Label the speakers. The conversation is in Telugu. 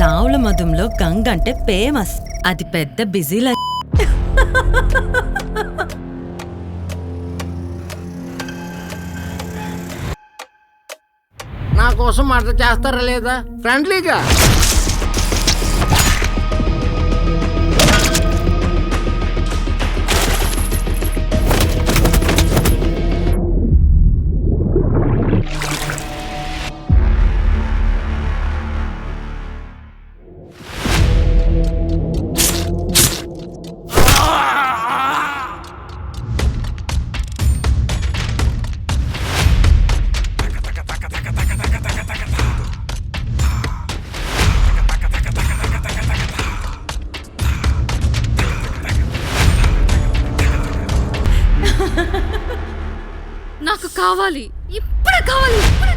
Speaker 1: చావుల మధుంలో గంగ అంటే ఫేమస్. అది పెద్ద బిజీల
Speaker 2: నా కోసం మాట చేస్తారా లేదా? ఫ్రెండ్లీగా
Speaker 3: నాకు కావాలి. ఇప్పుడే కావాలి ఇప్పుడే